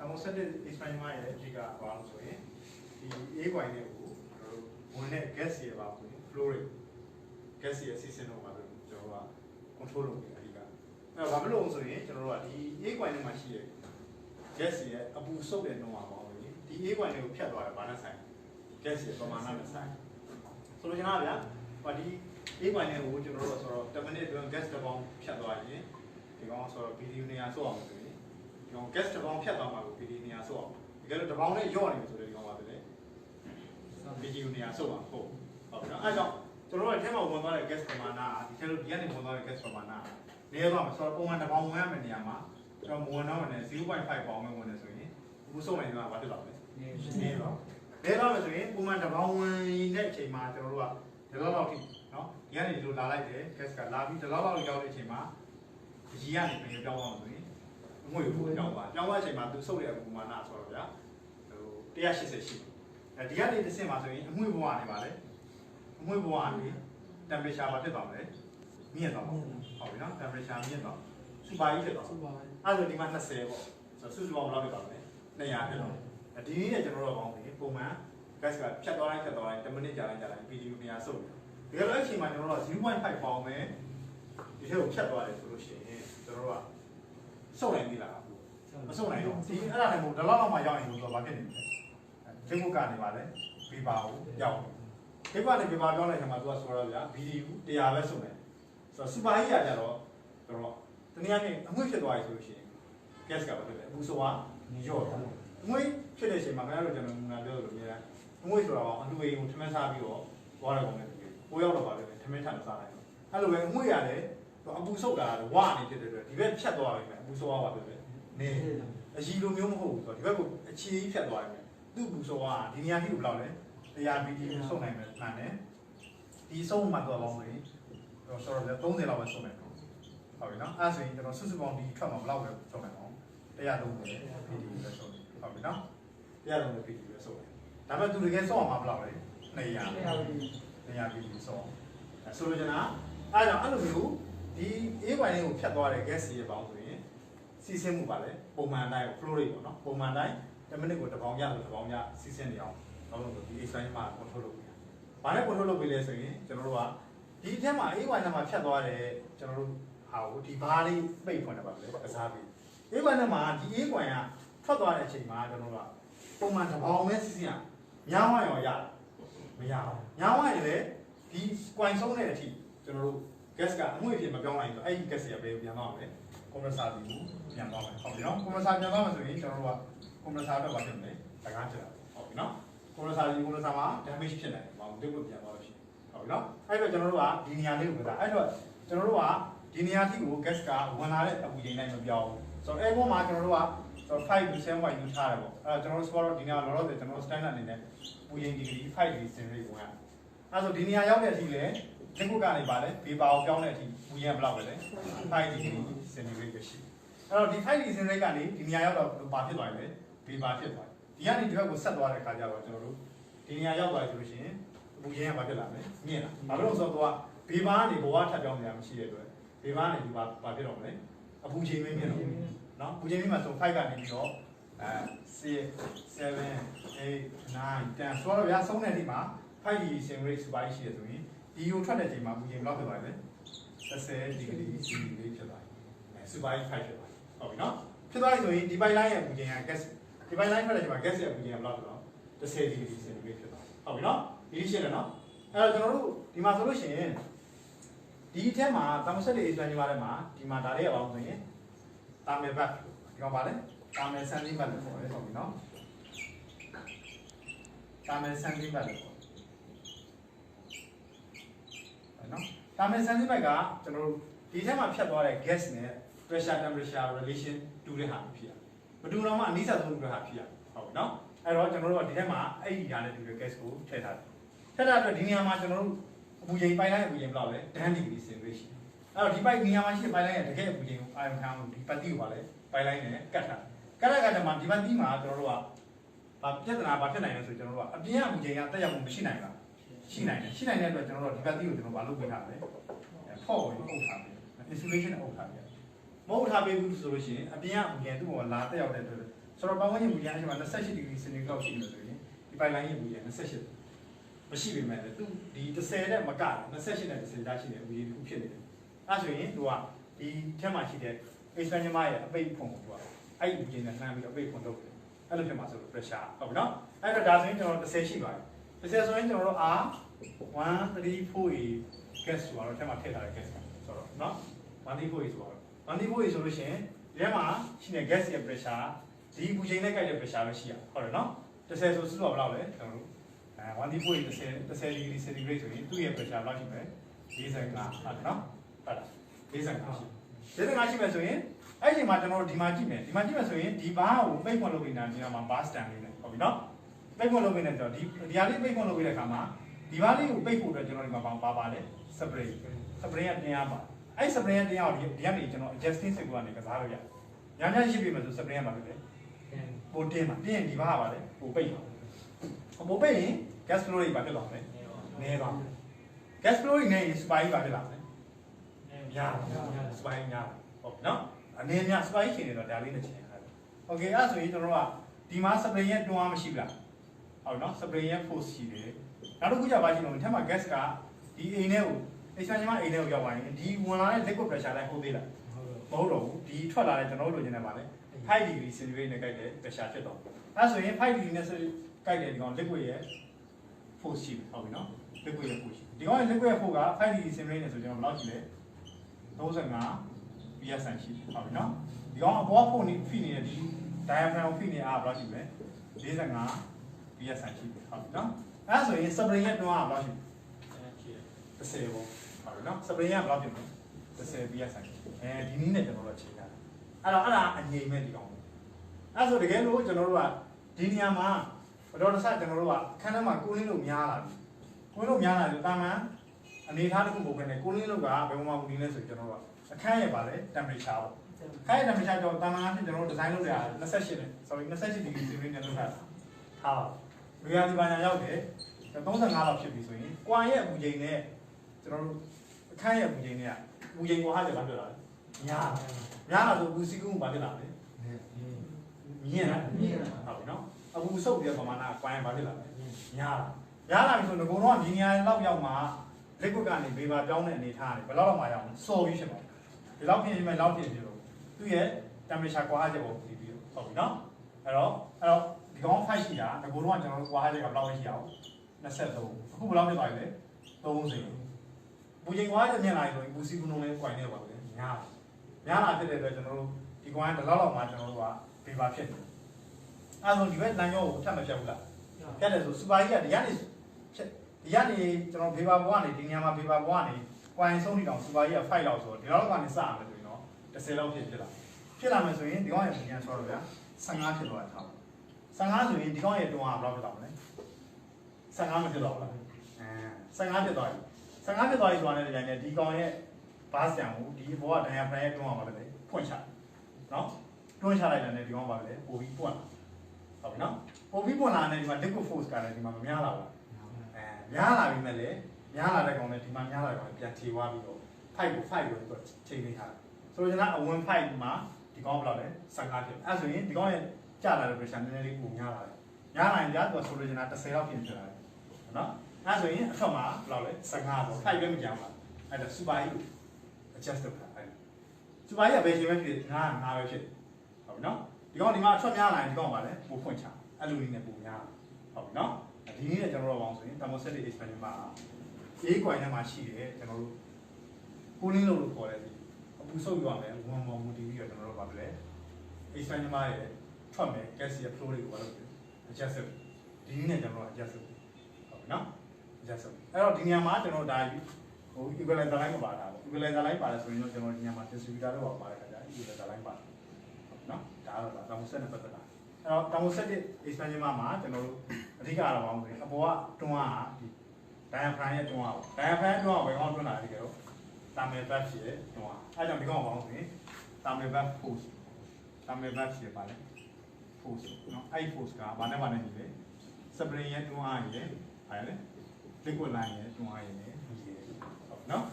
thermostatic expander ရဲ့အဓိကဘာလို့ဆိုရင်ဒီ A coin နဲ့ကိုကျွန်တော်တို့ဝင်တဲ့ gas တွေပါဆိုရင် flow rate gas ရဲ့ season တော့ပါလို့ကျွန်တော်တို့က control လုပ်နေအဓိကအဲ့တော့ဘာဖြစ်လို့လဲဆိုရင်ကျွန်တော်တို့ကဒီ A coin နဲ့မှာရှိတဲ့ gas ရဲ့အပူစုပ်တဲ့နှုန်းပါပေါ့လေဒီ A coin တွေကိုဖြတ်သွားတယ်ဘာနဲ့ဆိုင် gas ရဲ့ပမာဏနဲ့ဆိုင်ဆိုလိုချင်တာဗျာဟောဒီ A coin နဲ့ကိုကျွန်တော်တို့ဆိုတော့10မိနစ်အတွင်း gas တစ်ပေါင်းဖြတ်သွားရင်ဒီကောင်ဆိုတော့ BDU နေရာဆိုအောင်ဆိုရင် ဒီကောင် gas တစ်ပေါင်းဖြတ်သွားမှာကို BDU နေရာဆိုအောင်တကယ်လို့တစ်ပေါင်းနဲ့ညော့နေပြီဆိုတော့ဒီကောင်ပါပဲလေ BDU နေရာဆိုအောင်ဟုတ်ဟုတ်ပြီနော်အဲကြောင့်ကျွန်တော်တို့အထက်မှာဝင်သွားတဲ့ gas ပမာဏဒီထဲလို့ဒီကနေဝင်သွားတဲ့ gas ပမာဏနေရာမှာဆိုတော့ပုံမှန်တစ်ပေါင်းဝင်ရမယ့်နေရာမှာကျွန်တော်ဝင်တော့မယ်0.5ပေါင်ပဲဝင်နေဆိုရင်ဘူးဆုံးနေမှာဘာဖြစ်လာလဲနေတော့နေတော့မယ်ဆိုရင်ပုံမှန်တစ်ပေါင်းဝင်တဲ့အချိန်မှာကျွန်တော်တို့ကဒီလောက်လောက်ထိနော်ဒီကနေဒီလိုလာလိုက်တယ် gas ကလာပြီးဒီလောက်လောက်ရောက်တဲ့အချိန်မှာအကြီးကနေပြန်ပြောင်းသွားမှာဆိုရင် အငွေကိုပြောင်းသွားပြောင်းသွားတဲ့အချိန်မှာသူစုပ်တဲ့ပမာဏဆိုတော့ဗျာဟို180ရှိတယ်အဲဒီကနေတစ်ဆင့်မှာဆိုရင်အငွေဘဝကနေပါလေအငွေဘဝကနေ temperature ဘာဖြစ်သွားမလဲမြင့်သွားပါဟုတ်ပြီနော် temperature မြင့်သွားစူပါကြီးဖြစ်သွားဆိုပါပဲအဲ့ဒါဒီမှာ20ပေါ့ဆိုတော့စုစုပေါင်းဘယ်လောက်ဖြစ်သွားမလဲ200ဖြစ်သွားတယ်ဒီနည်းနဲ့ကျွန်တော်တို့ကောင်းပြီပုံမှန် gas ကဖြတ်သွားတိုင်းဖြတ်သွားတိုင်း10မိနစ်ကြာတိုင်းကြာတိုင်း PDU 200စုပ်တယ်ဒီလိုအချိန်မှာကျွန်တော်တို့က0.5ပေါင်ပဲဒီထဲကိုဖြတ်သွားတယ်ဆိုလို့ရှိရင်ကျွန်တော်တို့က စုပ်နိုင်ပြီလားမစုပ်နိုင်တော့ဒီအဲ့ဒါနဲ့မို့ဒီလောက်လောက်မှရောက်ရင်ဆိုတော့ဘာဖြစ်နေလဲဒီဘုတ်ကနေပါလေဘေပါကိုရောက်ဘေပါနဲ့ဘေပါပြောင်းလိုက်ချိန်မှာသူကဆိုတော့ဗျာ BDU 100ပဲစုပ်တယ်ဆိုတော့စူပါကြီးရကြတော့ကျွန်တော်တနည်းအားဖြင့်အငွေ့ဖြစ်သွားပြီဆိုလို့ရှိရင် gas ကဘာဖြစ်လဲအပူဆိုကညော့သွားအငွေ့ဖြစ်တဲ့အချိန်မှာခင်ဗျားတို့ကျွန်တော်ငါပြောသလိုမျိုးအငွေ့ဆိုတာကအလူအိမ်ကိုထမင်းစားပြီးတော့သွားတယ်ကောင်နဲ့တူတယ်ကိုရောက်တော့ပါလေထမင်းထမ်းစားနိုင်တော့အဲ့လိုပဲအငွေ့ရတယ် အပူဆုပ်တာဝါနေဖြစ်တဲ့အတွက်ဒီဘက်ဖြတ်သွားပြီမယ်အပူဆုပ်ကပါဖြစ်တယ်နေအကြီးလိုမျိုးမဟုတ်ဘူးဆိုတော့ဒီဘက်ကိုအခြေကြီးဖြတ်သွားပြီမယ်သူ့အပူဆုပ်ကဒီနေရာကြီးကိုဘယ်လောက်လဲတရားဘီဒီကိုဆုပ်နိုင်မယ်မှန်တယ်ဒီဆုပ်မှတော့ပေါင်းပြီတော့ဆိုတော့30လောက်ပဲဆုပ်နိုင်တော့ဟုတ်ပြီနော်အဲ့ဆိုရင်ကျွန်တော်စုစုပေါင်းဒီထွက်မှာဘယ်လောက်ပဲဆုပ်နိုင်အောင်130 PD ပဲဆုပ်တယ်ဟုတ်ပြီနော်130 PD ပဲဆုပ်တယ်ဒါပေမဲ့သူတကယ်ဆုပ်အောင်မှာဘယ်လောက်လဲ200 200 PD ဆုပ်အောင်ဆိုလိုချင်တာအဲ့တော့အဲ့လိုမျိုး ဒီ A1 လေးကိုဖြတ်သွားတဲ့ gas ရေပေါင်းဆိုရင်စီးဆင်းမှုပါလေပုံမှန်တိုင်း flow rate ပေါ့နော်ပုံမှန်တိုင်း10မိနစ်ကိုတစ်ပေါင်ရလို့တစ်ပေါင်ရစီးဆင်းနေအောင်တော့လို့ဒီ expansion မှာ control လုပ်ပြီး။ဘာနဲ့ control လုပ်ပြီးလဲဆိုရင်ကျွန်တော်တို့ကဒီအထက်မှာ A1 နဲ့မှာဖြတ်သွားတဲ့ကျွန်တော်တို့ဟာကိုဒီဘားလေးပိတ်ဖွင့်တယ်ပါလေကစားပြီး A1 နဲ့မှာဒီ A1 ကထွက်သွားတဲ့အချိန်မှာကျွန်တော်တို့ကပုံမှန်တစ်ပေါင်ပဲစီးဆင်းရများဝရောရတယ်မရဘူး။များဝရင်လည်းဒီ coin ဆုံးတဲ့အထိကျွန်တော်တို့ gas ကအငွေ့ဖြစ်မပြောင်းနိုင်ဘူးအဲ့ဒီ gas တွေကဘယ်ပြန်သွားမလဲ compressor ဒီကိုပြန်သွားမယ်ဟုတ်ပြီနော် compressor ပြန်သွားမယ်ဆိုရင်ကျွန်တော်တို့က compressor အတွက်ဘာဖြစ်မလဲတကားဖြစ်တာဟုတ်ပြီနော် compressor ဒီ compressor မှာ damage ဖြစ်နိုင်တယ်ဘာလို့ဒီကိုပြန်သွားလို့ရှိရင်ဟုတ်ပြီနော်အဲ့တော့ကျွန်တော်တို့ကဒီနေရာလေးကိုပြတာအဲ့တော့ကျွန်တော်တို့ကဒီနေရာထိကို gas ကဝင်လာတဲ့အပူချိန်တိုင်းမပြောင်းဘူးဆိုတော့ air မှာကျွန်တော်တို့ကဆိုတော့5 to 7 watt ယူထားတယ်ပေါ့အဲ့တော့ကျွန်တော်တို့ sport ဒီနေရာလောလောဆယ်ကျွန်တော်တို့ standard အနေနဲ့ပူချိန်ဒီဂရီ5 degree centigrade ဝင်ရအဲ့ဆိုဒီနေရာရောက်တဲ့အထိလေ ဒီခုကနေပါလေဘေပါကိုပြောင်းတဲ့အထိပူရင်ဘယ်လောက်ပဲလဲ5 degree centigrade ပဲရှိအဲ့တော့ဒီ5 degree centigrade ကနေဒီနေရာရောက်တော့ဘာဖြစ်သွားလဲဘေပါဖြစ်သွားဒီကနေဒီဘက်ကိုဆက်သွားတဲ့အခါကျတော့ကျွန်တော်တို့ဒီနေရာရောက်သွားပြီဆိုလို့ရှိရင်ပူရင်ကဘာဖြစ်လာမလဲမြင့်လာဘာလို့လဲဆိုတော့သူကဘေပါကနေဘဝထပ်ပြောင်းနေတာမရှိတဲ့အတွက်ဘေပါကနေဒီဘာဘာဖြစ်တော့မလဲအပူချိန်မင်းမြင့်တော့နော်ပူချိန်မင်းမှာဆို5ကနေပြီးတော့အဲ6 7 8 9 10ဆိုတော့ဗျာဆုံးတဲ့အထိမှာ 5D sim rate စပါးရှိရဆိုရင် ဒီကိုထွက်တဲ့ချိန်မှာပူချိန်ဘယ်လောက်ဖြစ်သွားလဲ30 degree centigrade ဖြစ်သွားပြီအဲစပါး5ဖြစ်သွားပြီဟုတ်ပြီနော်ဖြစ်သွားပြီဆိုရင်ဒီပိုက်လိုင်းရဲ့ပူချိန်က gas ဒီပိုက်လိုင်းထွက်တဲ့ချိန်မှာ gas ရဲ့ပူချိန်ကဘယ်လောက်ဖြစ်သွား30 degree centigrade ဖြစ်သွားဟုတ်ပြီနော်ဒီရှင်းတယ်နော်အဲ့တော့ကျွန်တော်တို့ဒီမှာဆိုလို့ရှိရင်ဒီအထက်မှာ thermostat တွေ expansion မှာထဲမှာဒီမှာဒါလေးရအောင်ဆိုရင် thermal bath ဒီကောင်ပါလဲ thermal sanding bath လို့ခေါ်တယ်ဟုတ်ပြီနော် thermal sanding bath လို့ခေါ်တယ် နော် thermal sanding bath ကကျွန်တော်တို့ဒီထက်မှာဖြတ်သွားတဲ့ gas နဲ့ pressure temperature relation တူတဲ့ဟာဖြစ်ရမတူတော့မှအနည်းဆက်ဆုံးတူတဲ့ဟာဖြစ်ရဟုတ်ပြီနော်အဲ့တော့ကျွန်တော်တို့ကဒီထက်မှာအဲ့ဒီဟာနဲ့တူတဲ့ gas ကိုထည့်ထားတယ်ထည့်ထားတဲ့ဒီနေရာမှာကျွန်တော်တို့အပူချိန်ပိုင်လိုက်အပူချိန်ဘယ်လောက်လဲ10 degree centigrade ရှိတယ်အဲ့တော့ဒီပိုက်နေရာမှာရှိတဲ့ပိုင်လိုက်ရဲ့တကယ်အပူချိန်ကိုအာရုံခံအောင်ဒီပတ်တိကိုပါလဲပိုင်လိုက်နဲ့ကတ်ထားကတ်ရကတ်တယ်မှာဒီပတ်တိမှာကျွန်တော်တို့ကဘာပြဿနာဘာဖြစ်နိုင်လဲဆိုကျွန်တော်တို့ကအပြင်အပူချိန်ကတက်ရောက်မှုမရှိနိုင်လား ရှိနိုင်တယ်ရှိနိုင်တဲ့အတွက်ကျွန်တော်တို့ဒီပတ်တိကိုကျွန်တော်ဘာလုပ်ပေးထားလဲဖော့ဝင်အုပ်ထားပေး insulation အုပ်ထားပေးမဟုတ်ထားပေးဘူးဆိုလို့ရှိရင်အပြင်ကအပူချိန်သူ့ဘောလာတက်ရောက်တဲ့အတွက်ဆိုတော့ပတ်ဝန်းကျင်မူရမ်းအချိန်မှာ28 degree centigrade လောက်ရှိနေလို့ဆိုရင်ဒီပိုင်လိုင်းရဲ့မူရမ်း28မရှိပေမဲ့လည်းသူဒီ30တဲ့မက28နဲ့30ကြားရှိတယ်မူရင်းတစ်ခုဖြစ်နေတယ်အဲဆိုရင်သူကဒီထဲမှာရှိတဲ့ expansion ရဲ့အပိတ်ဖွင့်ကိုသူကအဲ့ဒီမူရင်းနဲ့နှမ်းပြီးအပိတ်ဖွင့်လုပ်တယ်အဲ့လိုဖြစ်မှာဆိုလို့ pressure ဟုတ်ပြီနော်အဲ့တော့ဒါဆိုရင်ကျွန်တော်30ရှိပါတယ် 30ဆိုရင်ကျွန်တော်တို့ R 134 gas ဆိုတော့ထဲမှာထည့်ထားတဲ့ gas ဆိုတော့နော်134ဆိုတော့ 134ဆိုလို့ရှိရင်ဒီထဲမှာရှိတဲ့ gas ရဲ့ pressure ဒီပူချိန်နဲ့ကြိုက်တဲ့ pressure ပဲရှိရဟုတ်တယ်နော်30ဆိုစလို့ဘယ်လောက်လဲကျွန်တော်တို့အဲ134 30 30 degree centigrade ဆိုရင်သူ့ရဲ့ pressure ဘယ်လောက်ရှိမလဲ45ဟုတ်တယ်နော်ဟုတ်လား45ရှိ45ရှိမယ်ဆိုရင်အဲ့ဒီမှာကျွန်တော်တို့ဒီမှာကြည့်မယ်ဒီမှာကြည့်မယ်ဆိုရင်ဒီဘားကိုပိတ်ခွန်လုပ်နေတာဒီမှာဘားစတန်လေးနဲ့ဟုတ်ပြီနော် ပိတ်ဖို့လုပ်ပေးနေတော့ဒီဒီဟာလေးပိတ်ဖို့လုပ်ပေးတဲ့အခါမှာဒီဘာလေးကိုပိတ်ဖို့အတွက်ကျွန်တော်ဒီမှာပါပါလဲ spray spray ကတင်ရပါအဲ့ spray ကတင်ရအောင်ဒီဒီကနေကျွန်တော် adjusting စစ်ကူကနေကစားလို့ရတယ်ညာညာရှိပြီမယ်ဆို spray ကမှာဖြစ်တယ်ပိုတင်းမှာတင်းရင်ဒီဘာကပါလဲပိုပိတ်ပါအပိုပိတ်ရင် gas flow တွေပါဖြစ်လာမယ်နေပါ gas flow တွေနေရင် spike ပါဖြစ်လာမယ်ညာ spike ညာဟုတ်နော်အနေများ spike ရှင်နေတော့ဒါလေးနဲ့ချင်ရတယ် okay အဲ့ဆိုရင်ကျွန်တော်ကဒီမှာ spray ရဲ့တွန်းအားမရှိဘူးလား ဟုတ်နော် spray ရဲ့ force ရှိတယ်နောက်တစ်ခုကြပါချင်းတော့ဒီထက်မှာ gas ကဒီအိမ်ထဲကို expansion မှာအိမ်ထဲကိုရောက်သွားရင်ဒီဝင်လာတဲ့ liquid pressure တိုင်းဟုတ်သေးလားမဟုတ်တော့ဘူးဒီထွက်လာတဲ့ကျွန်တော်တို့လိုချင်တယ်ပါလေ5 degree centigrade နဲ့ကြိုက်တဲ့ pressure ဖြစ်တော့အဲ့ဆိုရင်5 degree နဲ့ကြိုက်တဲ့ဒီကောင် liquid ရဲ့ force ရှိပြီဟုတ်ပြီနော် liquid ရဲ့ force ရှိဒီကောင်ရဲ့ liquid ရဲ့ force က5 degree centigrade နဲ့ဆိုကျွန်တော်ဘယ်လောက်ရှိလဲ35 psi ရှိတယ်ဟုတ်ပြီနော်ဒီကောင်အပေါ်ဖို့နေဖိနေတဲ့ဒီ diaphragm ဖိနေအားဘယ်လောက်ရှိလဲ45 psi ရှိတယ်ဟုတ်ပြီနော်အဲ့ဆိုရင် spring ရဲ့တွန်းအားဘယ်လောက်ရှိလဲ30ပေါ့ဟုတ်ပြီနော် spring ကဘယ်လောက်ဖြစ်မလဲ30 psi အဲဒီနည်းနဲ့ကျွန်တော်တို့ချိန်တာအဲ့တော့အဲ့ဒါအငြိမ်မဲ့ဒီကောင်အဲ့ဆိုတကယ်လို့ကျွန်တော်တို့ကဒီနေရာမှာဘတော်တစ်ဆကျွန်တော်တို့ကခန်းထဲမှာကိုလင်းလို့များလာပြီကိုလင်းလို့များလာပြီတာမန်အနေထားတစ်ခုပုံပဲနဲ့ကိုလင်းလို့ကဘယ်မှာမူနေလဲဆိုကျွန်တော်တို့ကအခန်းရဲ့ပါလေ temperature ပေါ့ခိုင်း temperature ကြောင့်တာမန်အဖြစ်ကျွန်တော်တို့ဒီဇိုင်းလုပ်တာ28နဲ့ sorry 28 degree centigrade နဲ့လုပ်တာထားပါ လူရဒီပါညာရောက်တယ်35လောက်ဖြစ်ပြီဆိုရင်ကွာရဲ့အပူချိန်နဲ့ကျွန်တော်တို့အခန်းရဲ့အပူချိန်နဲ့အပူချိန်ကိုဟာကြတာပြောတာညာညာလာဆိုအပူစီးကူးမှုပါဖြစ်လာတယ်မြင်လားမြင်လားဟုတ်ပြီနော်အပူဆုပ်ပြီးပမာဏကွာရင်ပါဖြစ်လာတယ်ညာလာညာလာပြီဆိုတော့ငုံတော့မြင်ညာလောက်ရောက်မှာ liquid ကနေ vapor ပြောင်းတဲ့အနေထားနေဘယ်လောက်လောက်မှရအောင်စော်ပြီးဖြစ်ပါဒီလောက်ဖြစ်ရင်မှလောက်ဖြစ်ပြီလို့သူ့ရဲ့ temperature ကွာချက်ကိုပြီးပြီးဟုတ်ပြီနော်အဲ့တော့အဲ့တော့ ဒီကောင်5ရှိတာငကိုတော့ကျွန်တော်တို့ကွာချက်ကဘယ်လောက်ရှိအောင်23အခုဘယ်လောက်ဖြစ်သွားပြီလဲ30ပူချိန်ကွာချက်မြင်လာပြီဆိုရင်ပူစီကူနှုံးလေးကွိုင်နေပါပဲညာညာလာဖြစ်တဲ့အတွက်ကျွန်တော်တို့ဒီကွာတစ်လောက်လောက်မှကျွန်တော်တို့က vapor ဖြစ်တယ်အဲ့တော့ဒီဘက်လမ်းကြောကိုအထက်မဖြတ်ဘူးလားဖြတ်တယ်ဆိုစူပါကြီးကဒီကနေဖြတ်ဒီကနေကျွန်တော် vapor ဘဝကနေဒီနေရာမှာ vapor ဘဝကနေကွိုင်ဆုံးထိတောင်စူပါကြီးက5လောက်ဆိုတော့ဒီလောက်ကနေစရမယ်ဆိုရင်တော့10လောက်ဖြစ်ဖြစ်လာဖြစ်လာမယ်ဆိုရင်ဒီကောင်ရဲ့ပုံညာဆောတော့ဗျာ15ဖြစ်သွားတာထား 15ဆိုရင်ဒီကောင်ရဲ့တွန်းအားဘယ်လောက်ဖြစ်သွားမလဲ15မဖြစ်တော့ဘူးလားအဲ15ဖြစ်သွားပြီ15ဖြစ်သွားပြီဆိုတာနဲ့ဒီတိုင်းဒီကောင်ရဲ့ဘားစံကိုဒီဘောကဒိုင်ယာဖရန်ရဲ့တွန်းအားပါလေဖွင့်ချနော်တွန်းချလိုက်တယ်နဲ့ဒီကောင်ပါလေပို့ပြီးပွင့်လာဟုတ်ပြီနော်ပို့ပြီးပွင့်လာတဲ့ဒီမှာ liquid force ကလည်းဒီမှာမများလာဘူးအဲများလာပြီမဲ့လေများလာတဲ့ကောင်လည်းဒီမှာများလာတဲ့ကောင်လည်းပြန်ထေသွားပြီးတော့5ကို5ကိုသူချိန်နေထားတယ်ဆိုတော့ကျွန်တော်အဝင်5မှာဒီကောင်ဘယ်လောက်လဲ15ဖြစ်အဲ့ဆိုရင်ဒီကောင်ရဲ့ ကျလာတဲ့ pressure နည်းနည်းလေးပုံများလာတယ်များလာရင်ကြာသူဆိုလိုချင်တာ10လောက်ဖြစ်ဖြစ်လာတယ်နော်အဲ့ဆိုရင်အထက်မှာဘယ်လောက်လဲ15ပေါ့5ပဲမကြောင်ပါအဲ့ဒါ super ကြီး adjust လုပ်တာအဲ့ super ကြီးကဘယ်ချိန်ပဲဖြစ်ငါငါပဲဖြစ်ဟုတ်ပြီနော်ဒီကောင်ဒီမှာအထွက်များလာရင်ဒီကောင်ပါလဲပိုဖွင့်ချအဲ့လိုလေးနဲ့ပုံများဟုတ်ပြီနော်ဒီနေ့နဲ့ကျွန်တော်တို့ပေါင်းဆိုရင် thermostatic expansion မှာ A coin ထဲမှာရှိတယ်ကျွန်တော်တို့ cooling လုပ်လို့ခေါ်တယ်ဒီအပူဆုပ်ယူရမယ်ဝန်မော်မူတည်ပြီးတော့ကျွန်တော်တို့ဗာပြလဲ expansion မှာရဲ့ ထွက်မယ် gas ရဲ့ flow တွေကိုဘာလို့လဲ adjust လုပ်ဒီနေ့နဲ့ကျွန်တော်တို့ adjust လုပ်ဟုတ်ပြီနော် adjust လုပ်အဲ့တော့ဒီနေရာမှာကျွန်တော်ဒါဟို equalizer line ကိုပါတာပေါ့ equalizer line ပါတယ်ဆိုရင်တော့ကျွန်တော်ဒီနေရာမှာ distributor လို့ပါတဲ့ခါကျ equalizer line ပါတယ်နော်ဒါတော့ဒါ thermostat နဲ့ပတ်သက်တာအဲ့တော့ thermostat expansion မှာကျွန်တော်တို့အဓိကတော့ဘာလို့လဲအပေါ်ကတွန်းအားဒီ diaphragm ရဲ့တွန်းအားပေါ့ diaphragm တွန်းအားဘယ်ကောင်တွန်းတာလဲတကယ်တော့ thermal bath ဖြစ်ရဲ့တွန်းအားအဲ့ကြောင့်ဒီကောင်ဘာလို့ဆိုရင် thermal bath force thermal bath ဖြစ်ပါလေ force နော်အဲ့ force ကဘာနဲ့ဘာနဲ့ညီလဲ spring ရဲ့တွန်းအားရဲ့ဟာလေ liquid line ရဲ့တွန်းအားရဲ့နဲ့ညီရဲ့ဟုတ်နော်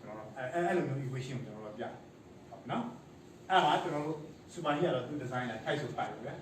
ကျွန်တော်တို့အဲ့အဲ့လိုမျိုး equation ကိုကျွန်တော်တို့ပြဟုတ်နော်အဲ့မှာကျွန်တော်တို့ super ကြီးကတော့သူ design လိုက် type ဆို type ပဲ